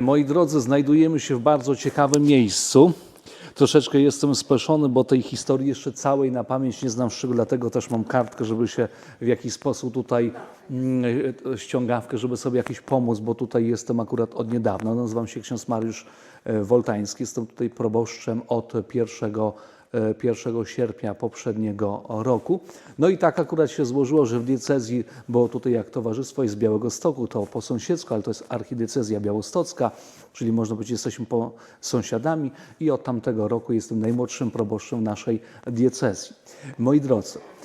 Moi drodzy, znajdujemy się w bardzo ciekawym miejscu. Troszeczkę jestem speszony, bo tej historii jeszcze całej na pamięć nie znam szczegółów, dlatego też mam kartkę, żeby się w jakiś sposób tutaj mm, e, ściągawkę, żeby sobie jakiś pomóc, bo tutaj jestem akurat od niedawna. Nazywam się ksiądz Mariusz e, Woltański, jestem tutaj proboszczem od 1, e, 1 sierpnia poprzedniego roku. No i tak akurat się złożyło, że w diecezji, bo tutaj jak towarzystwo jest z Białego Stoku, to po sąsiedzku, ale to jest archidiecezja białostocka, czyli można powiedzieć, jesteśmy po sąsiadami i od tamtego roku jestem najmłodszym proboszczem naszej diecezji. Moi drodzy, e,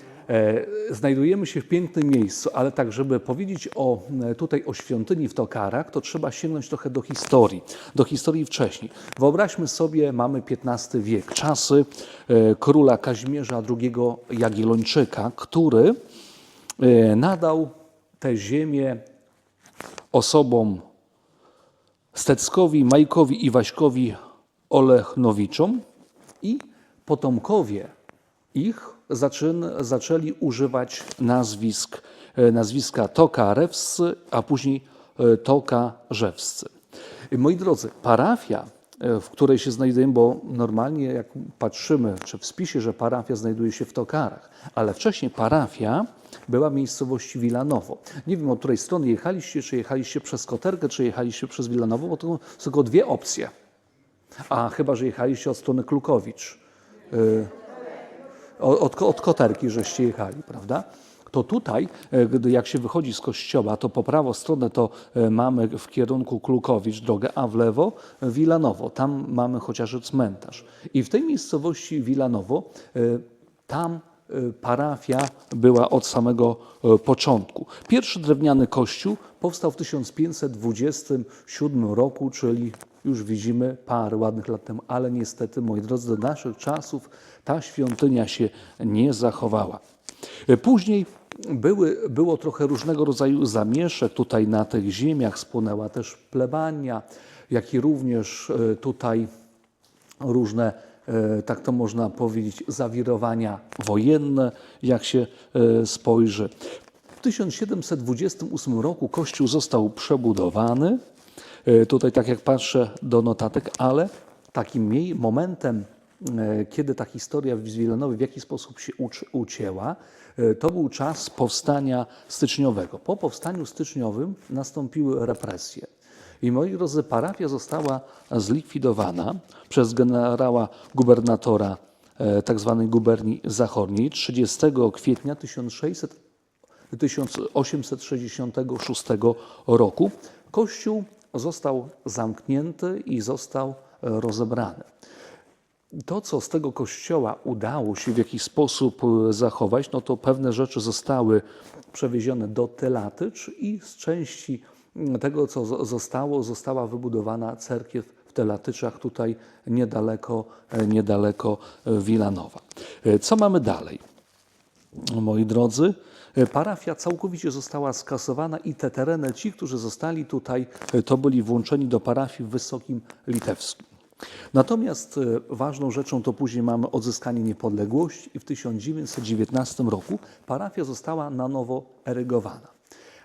znajdujemy się w pięknym miejscu, ale tak, żeby powiedzieć o, e, tutaj o świątyni w Tokarach, to trzeba sięgnąć trochę do historii, do historii wcześniej. Wyobraźmy sobie, mamy XV wiek, czasy e, króla Kazimierza II Jagiellończyka, który e, nadał tę ziemię osobom Steckowi, Majkowi i Waśkowi Olechnowiczom i potomkowie ich zaczyn, zaczęli używać nazwisk, e, nazwiska Tokarewscy, a później e, Tokarzewscy. Moi drodzy, parafia, e, w której się znajdujemy, bo normalnie jak patrzymy, czy w spisie, że parafia znajduje się w Tokarach, ale wcześniej parafia była miejscowości Wilanowo. Nie wiem, od której strony jechaliście, czy jechaliście przez Koterkę, czy jechaliście przez Wilanowo, bo to są tylko dwie opcje. A chyba, że jechaliście od strony Klukowicz. Od, od Koterki żeście jechali, prawda? To tutaj, e, jak się wychodzi z kościoła, to po prawą stronę to e, mamy w kierunku Klukowicz drogę, a w lewo Wilanowo. Tam mamy chociażby cmentarz. I w tej miejscowości Wilanowo, e, tam parafia była od samego początku. Pierwszy drewniany kościół powstał w 1527 roku, czyli już widzimy parę ładnych lat temu, ale niestety, moi drodzy, do naszych czasów ta świątynia się nie zachowała. Później były, było trochę różnego rodzaju zamieszek tutaj na tych ziemiach, spłonęła też plebania, jak i również e, tutaj różne, e, tak to można powiedzieć, zawirowania wojenne, jak się e, spojrzy. W 1728 roku kościół został przebudowany. E, Tutaj, tak jak patrzę do notatek, ale takim momentem, e, kiedy ta historia z Wilanowy w jaki sposób się ucięła, e, to był czas powstania styczniowego. Po powstaniu styczniowym nastąpiły represje. I moi drodzy, parafia została zlikwidowana przez generała gubernatora e, tak guberni zachodniej 30 kwietnia 1600, 1866 roku. Kościół został zamknięty i został e, rozebrany. To, co z tego kościoła udało się w jakiś sposób e, zachować, no to pewne rzeczy zostały przewiezione do Telatycz i z części mm, tego, co zo- zostało, została wybudowana cerkiew w Telatyczach, tutaj niedaleko, e, niedaleko Wilanowa. Co mamy dalej? Moi drodzy, parafia całkowicie została skasowana i te tereny, ci, którzy zostali tutaj, e, to byli włączeni do parafii w Wysokim Litewskim. Natomiast e, ważną rzeczą to później mamy odzyskanie niepodległości i w 1919 roku parafia została na nowo erygowana.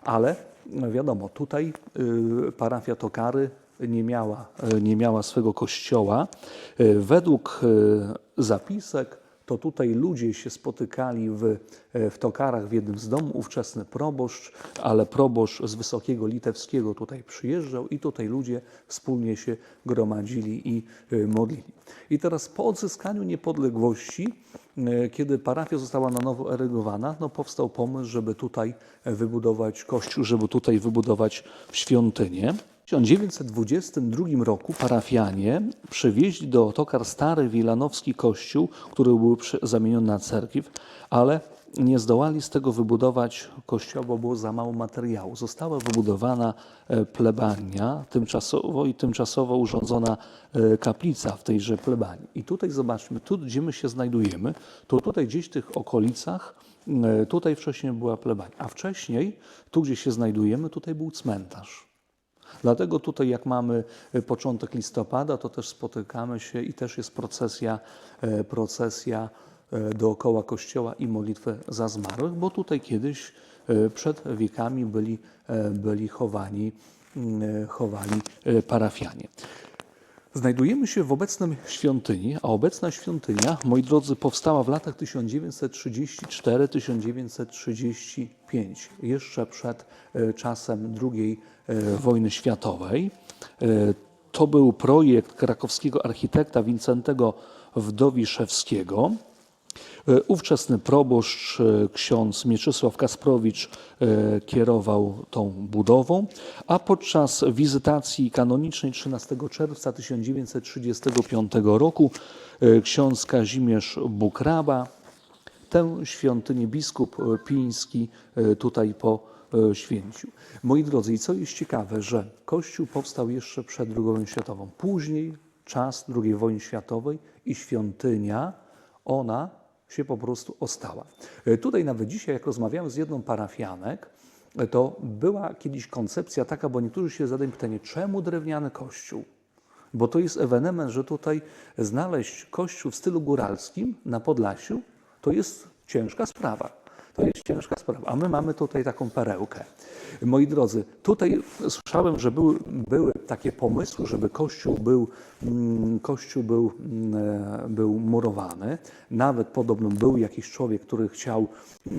Ale no wiadomo, tutaj parafia Tokary nie miała, nie miała swego kościoła. Według zapisek to tutaj ludzie się spotykali w, e, w Tokarach w jednym z domów, ówczesny proboszcz, ale proboszcz z Wysokiego Litewskiego tutaj przyjeżdżał i tutaj ludzie wspólnie się gromadzili i e, modlili. I teraz po odzyskaniu niepodległości, e, kiedy parafia została na nowo erygowana, no powstał pomysł, żeby tutaj wybudować kościół, żeby tutaj wybudować świątynię. W 1922 roku parafianie przywieźli do Tokar stary wilanowski kościół, który był zamieniony na cerkiew, ale nie zdołali z tego wybudować kościoła, bo było za mało materiału. Została wybudowana e, plebania tymczasowo i tymczasowo urządzona e, kaplica w tejże plebanii. I tutaj zobaczmy, tu gdzie my się znajdujemy, to tutaj gdzieś w tych okolicach, e, tutaj wcześniej była plebania, a wcześniej, tu gdzie się znajdujemy, tutaj był cmentarz. Dlatego tutaj, jak mamy e, początek listopada, to też spotykamy się i też jest procesja, e, procesja e, dookoła kościoła i modlitwę za zmarłych, bo tutaj kiedyś e, przed wiekami byli, byli chowani mm, chowali e, parafianie. Znajdujemy się w obecnym świątyni, a obecna świątynia, moi drodzy, powstała w latach 1934-1935, jeszcze przed e, czasem II e, wojny światowej. E, To był projekt krakowskiego architekta Wincentego Wdowiszewskiego. E, Ówczesny proboszcz, e, ksiądz Mieczysław Kasprowicz, e, kierował tą budową, a podczas wizytacji kanonicznej 13 czerwca 1935 roku ksiądz Kazimierz Bukraba tę świątynię biskup Piński tutaj poświęcił. Moi drodzy, i co jest ciekawe, że Kościół powstał jeszcze przed II wojną światową. Później, czas II wojny światowej i świątynia, ona się po prostu ostała. E, Tutaj nawet dzisiaj, jak rozmawiałem z jedną parafianek, e, to była kiedyś koncepcja taka, bo niektórzy się zadają pytanie, czemu drewniany kościół? Bo to jest ewenement, że tutaj znaleźć kościół w stylu góralskim na Podlasiu, to jest ciężka sprawa. To jest ciężka sprawa. A my mamy tutaj taką perełkę. Moi drodzy, tutaj słyszałem, że były, były takie pomysły, żeby kościół był, mm, kościół był, mm, e, był murowany. Nawet podobno był jakiś człowiek, który chciał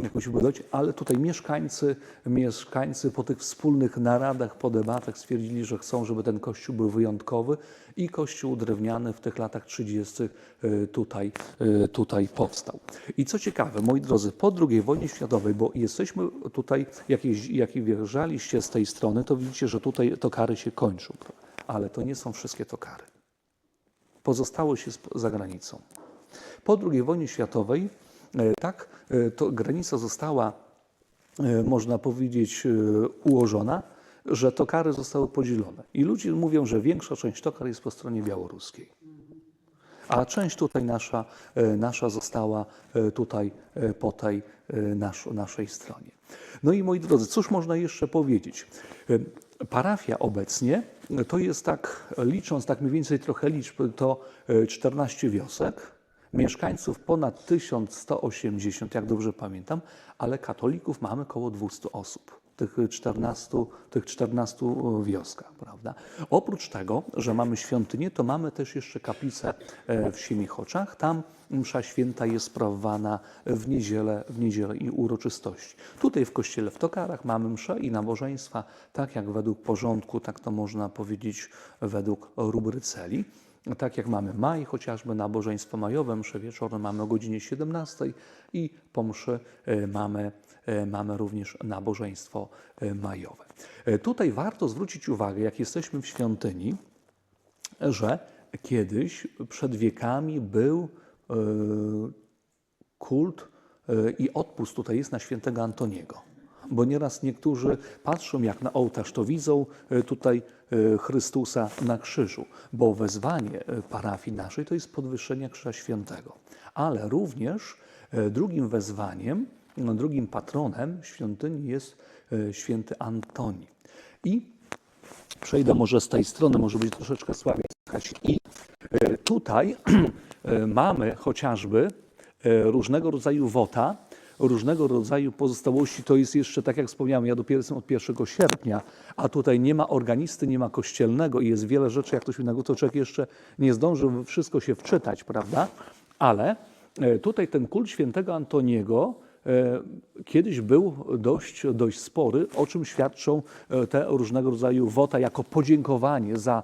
jakoś budować, ale tutaj mieszkańcy, mieszkańcy po tych wspólnych naradach, po debatach stwierdzili, że chcą, żeby ten kościół był wyjątkowy i kościół drewniany w tych latach 30. e, tutaj, e, tutaj powstał. I co ciekawe, moi drodzy, po II wojnie światowej, bo jesteśmy tutaj, jak, jak wjeżdżaliście z tej strony, to widzicie, że tutaj tokary się kończą. Ale to nie są wszystkie tokary. Pozostało się za granicą. Po II wojnie światowej, e, tak, e, to granica została, e, można powiedzieć, ułożona, że tokary zostały podzielone. I ludzie mówią, że większa część tokar jest po stronie białoruskiej. A część tutaj nasza, e, nasza została e, tutaj e, po tej nasz, naszej stronie. No i moi drodzy, cóż można jeszcze powiedzieć? Parafia obecnie to jest tak, licząc tak mniej więcej trochę liczb, to e, 14 wiosek, mieszkańców ponad 1180, jak dobrze pamiętam, ale katolików mamy około 200 osób tych 14, tych 14 wioskach, prawda? Oprócz tego, że mamy świątynię, to mamy też jeszcze kaplicę e, w Siemichoczach. Tam msza święta jest sprawowana w niedzielę, w niedzielę i uroczystości. Tutaj w kościele w Tokarach mamy mszę i nabożeństwa, tak jak według porządku, tak to można powiedzieć według rubryceli. Tak jak mamy maj, chociażby nabożeństwo majowe, msze wieczorne mamy o godzinie 17 i po mszy e, mamy, e, mamy również nabożeństwo e, majowe. Tutaj warto zwrócić uwagę, jak jesteśmy w świątyni, że kiedyś przed wiekami był kult i odpust tutaj jest na świętego Antoniego. Bo nieraz niektórzy patrzą jak na ołtarz, to widzą tutaj Chrystusa na krzyżu, bo wezwanie e, parafii naszej to jest podwyższenie Krzyża Świętego. Ale również e, drugim wezwaniem, no, drugim patronem świątyni jest e, święty Antoni. I przejdę może z tej strony, może być troszeczkę słabiej. I e, tutaj e, mamy chociażby e, różnego rodzaju wota, różnego rodzaju pozostałości. To jest jeszcze, tak jak wspomniałem, ja dopiero jestem od 1 sierpnia, a tutaj nie ma organisty, nie ma kościelnego i jest wiele rzeczy, jak to się innego, to człowiek jeszcze nie zdążył wszystko się wczytać, prawda? Ale e, tutaj ten kult świętego Antoniego kiedyś był dość, dość spory, o czym świadczą e, te różnego rodzaju wota jako podziękowanie za,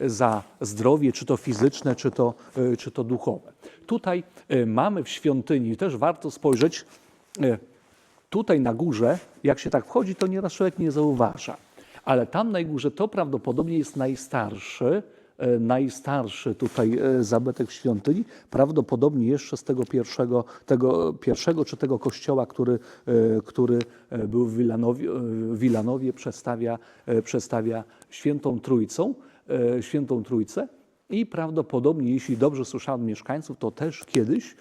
e, za zdrowie, czy to fizyczne, czy to, e, czy to duchowe. Tutaj e, mamy w świątyni, też warto spojrzeć, e, tutaj na górze, jak się tak wchodzi, to nieraz człowiek nie zauważa. Ale tam na górze to prawdopodobnie jest najstarszy, e, najstarszy tutaj e, zabytek w świątyni, prawdopodobnie jeszcze z tego pierwszego, tego pierwszego czy tego kościoła, który, e, który e, był w Wilanowie, Wilanowie przedstawia, e, przedstawia świętą Trójcą, e, świętą Trójcę. I prawdopodobnie, jeśli dobrze słyszałem mieszkańców, to też kiedyś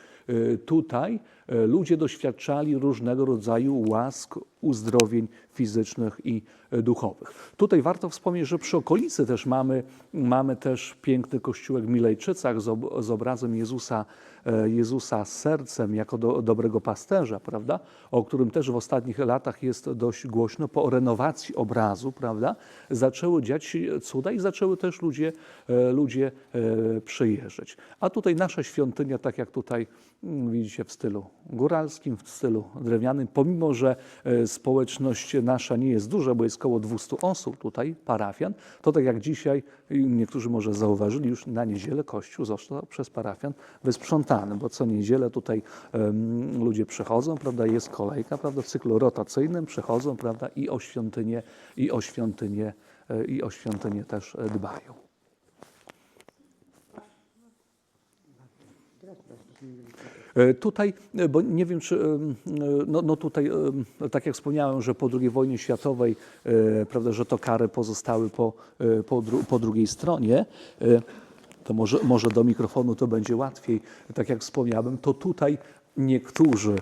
tutaj y, ludzie doświadczali różnego rodzaju łask, uzdrowień fizycznych i y, duchowych. Tutaj warto wspomnieć, że przy okolicy też mamy, mamy też piękny kościółek w Milejczycach z, ob, z obrazem Jezusa, e, Jezusa z sercem jako do, dobrego pasterza, prawda? o którym też w ostatnich latach jest dość głośno. Po renowacji obrazu prawda? zaczęły dziać się cuda i zaczęły też ludzie, e, ludzie e, przyjeżdżać. A tutaj nasza świątynia, tak jak tutaj widzicie, w stylu góralskim, w stylu drewnianym, pomimo że e, społeczność nasza nie jest duża, bo jest około 200 osób tutaj, parafian, to tak jak dzisiaj, niektórzy może zauważyli, już na niedzielę kościół został przez parafian wysprzątany, bo co niedzielę tutaj em, ludzie przychodzą, prawda, jest kolejka, prawda, w cyklu rotacyjnym przychodzą, prawda, i o świątynię, i o świątynię, e, i o świątynię też e, dbają. Tutaj, e, bo nie wiem, czy, e, no, no tutaj, tak jak wspomniałem, że po II wojnie światowej, e, prawda, że to kary pozostały po, e, po, po drugiej stronie, e, to może, może do mikrofonu to będzie łatwiej. Tak jak wspomniałem, to tutaj niektórzy,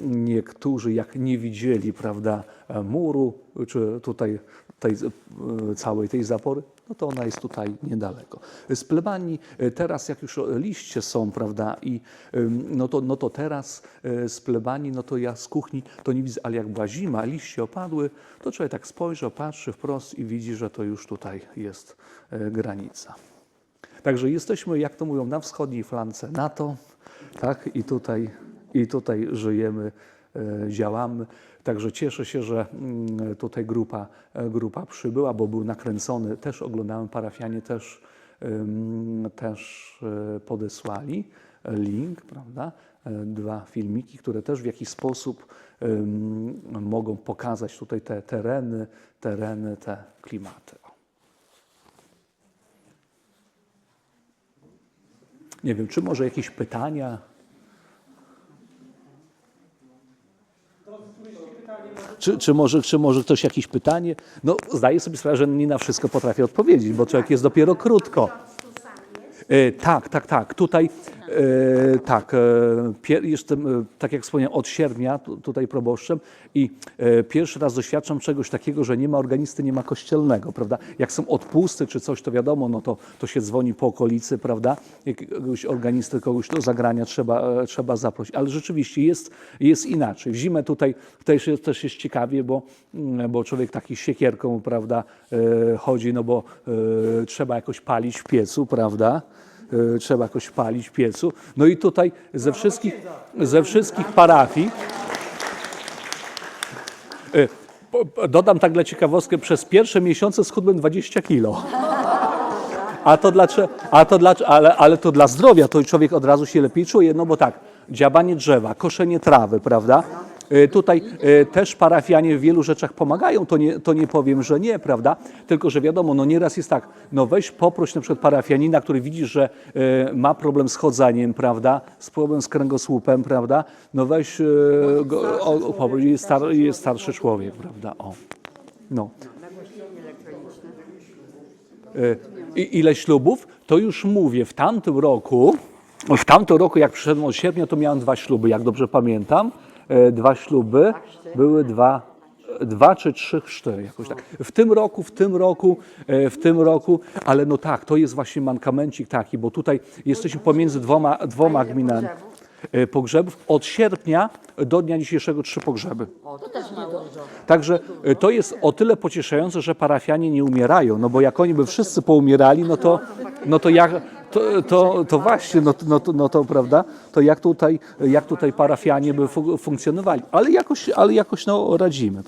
niektórzy jak nie widzieli, prawda, e, muru, czy tutaj tej, e, całej tej zapory, no to ona jest tutaj niedaleko. Z plebanii e, teraz, jak już liście są, prawda, i no to, no to teraz z plebanii, no to ja z kuchni to nie widzę, ale jak była zima, liście opadły, to człowiek tak spojrzy, patrzy wprost i widzi, że to już tutaj jest granica. Także jesteśmy, jak to mówią, na wschodniej flance NATO, tak, i tutaj, i tutaj żyjemy, e, działamy. Także cieszę się, że mm, tutaj grupa, e, grupa przybyła, bo był nakręcony, też oglądałem, parafianie też, też e, podesłali link, prawda, dwa filmiki, które też w jakiś sposób mogą pokazać tutaj te tereny, tereny, te klimaty. Nie wiem, czy może jakieś pytania? Czy, czy, może, czy może ktoś jakieś pytanie? No, zdaję sobie sprawę, że nie na wszystko potrafię odpowiedzieć, bo człowiek jest dopiero krótko. E, tak, tak, tak. Tutaj e, tak, e, jestem, e, tak jak wspomniałem, od sierpnia tu, tutaj proboszczem i pierwszy raz doświadczam czegoś takiego, że nie ma organisty, nie ma kościelnego, prawda? Jak są odpusty czy coś, to wiadomo, no to, to się dzwoni po okolicy, prawda? Jakiegoś organisty, kogoś do zagrania trzeba, trzeba zaprosić. Ale rzeczywiście jest, jest inaczej. W zimę tutaj też jest, też jest ciekawie, bo, mm, bo człowiek taki siekierką, prawda, chodzi, no bo trzeba jakoś palić w piecu, prawda? E, trzeba jakoś palić w piecu. No i tutaj ze wszystkich, ze wszystkich parafii, po- dodam tak dla ciekawostkę, przez pierwsze miesiące schudłem 20 kilo. A to dlaczego, a to dla, ale, ale to dla zdrowia, to człowiek od razu się lepiej czuje, no bo tak, dziabanie drzewa, koszenie trawy, prawda? E, Tutaj e, też parafianie w wielu rzeczach pomagają, to nie, to nie powiem, że nie, prawda? Tylko, że wiadomo, no nieraz jest tak, no weź poproś na przykład parafianina, który widzisz, że e, ma problem z chodzaniem, prawda? Z problem z kręgosłupem, prawda? No weź, go, o, o, jest, star, jest starszy człowiek, prawda? O, no. I ile ślubów? To już mówię, w tamtym roku, w tamtym roku jak przyszedłem od sierpnia, to miałem dwa śluby, jak dobrze pamiętam. E, Dwa śluby, były dwa, dwa czy trzy chrzty, jakoś tak. W tym roku, w tym roku, e, w tym roku, ale no tak, to jest właśnie mankamencik taki, bo tutaj jesteśmy pomiędzy dwoma, dwoma gminami. E, Pogrzebów od sierpnia do dnia dzisiejszego trzy pogrzeby. Także to jest o tyle pocieszające, że parafianie nie umierają, no bo jak oni by wszyscy poumierali, no to, no to jak, to, to, to właśnie, no, no, no to prawda, to jak tutaj, jak tutaj parafianie by fu- funkcjonowali, ale jakoś, ale jakoś no, radzimy.